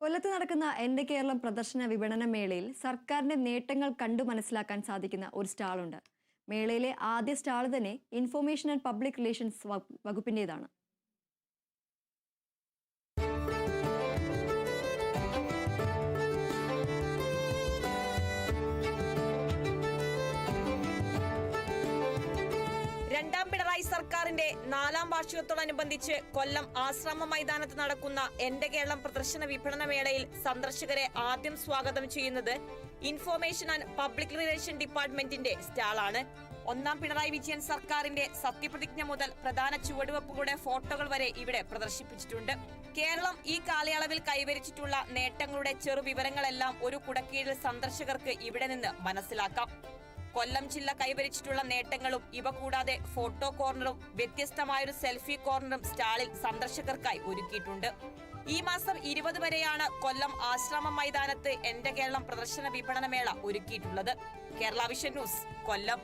കൊല്ലത്ത് നടക്കുന്ന എന്റെ കേരളം പ്രദർശന വിപണന മേളയിൽ സർക്കാരിന്റെ നേട്ടങ്ങൾ കണ്ടു മനസ്സിലാക്കാൻ സാധിക്കുന്ന ഒരു സ്റ്റാളുണ്ട്. മേളയിലെ ആദ്യ സ്റ്റാൾ തന്നെ ഇൻഫോർമേഷൻ ആൻഡ് പബ്ലിക് റിലേഷൻസ് വകുപ്പിന്റെതാണ്. രണ്ടാം സർക്കാരിന്റെ നാലാം വാർഷികത്തോടനുബന്ധിച്ച് കൊല്ലം ആശ്രമ മൈതാനത്ത് നടക്കുന്ന എന്റെ കേരളം പ്രദർശന വിപണന മേളയിൽ സന്ദർശകരെ ആദ്യം സ്വാഗതം ചെയ്യുന്നത് ഇൻഫോർമേഷൻ ആൻഡ് പബ്ലിക് റിലേഷൻ ഡിപ്പാർട്ട്മെന്റിന്റെ സ്റ്റാളാണ്. ഒന്നാം പിണറായി വിജയൻ സർക്കാരിന്റെ സത്യപ്രതിജ്ഞ മുതൽ പ്രധാന ചുവടുവെപ്പുകളുടെ ഫോട്ടോകൾ വരെ ഇവിടെ പ്രദർശിപ്പിച്ചിട്ടുണ്ട്. കേരളം ഈ കാലയളവിൽ കൈവരിച്ചിട്ടുള്ള നേട്ടങ്ങളുടെ ചെറു വിവരങ്ങളെല്ലാം ഒരു കുടക്കീഴിൽ സന്ദർശകർക്ക് ഇവിടെ നിന്ന് മനസ്സിലാക്കാം. കൊല്ലം ജില്ല കൈവരിച്ചിട്ടുള്ള നേട്ടങ്ങളും ഇവ കൂടാതെ ഫോട്ടോ കോർണറും വ്യത്യസ്തമായൊരു സെൽഫി കോർണറും സ്റ്റാളിൽ സന്ദർശകർക്കായി ഒരുക്കിയിട്ടുണ്ട്. ഈ മാസം ഇരുപത് വരെയാണ് കൊല്ലം ആശ്രമ മൈതാനത്ത് എന്റെ കേരളം പ്രദർശന വിപണനമേള ഒരുക്കിയിട്ടുള്ളത്. Kerala vision news Kollam.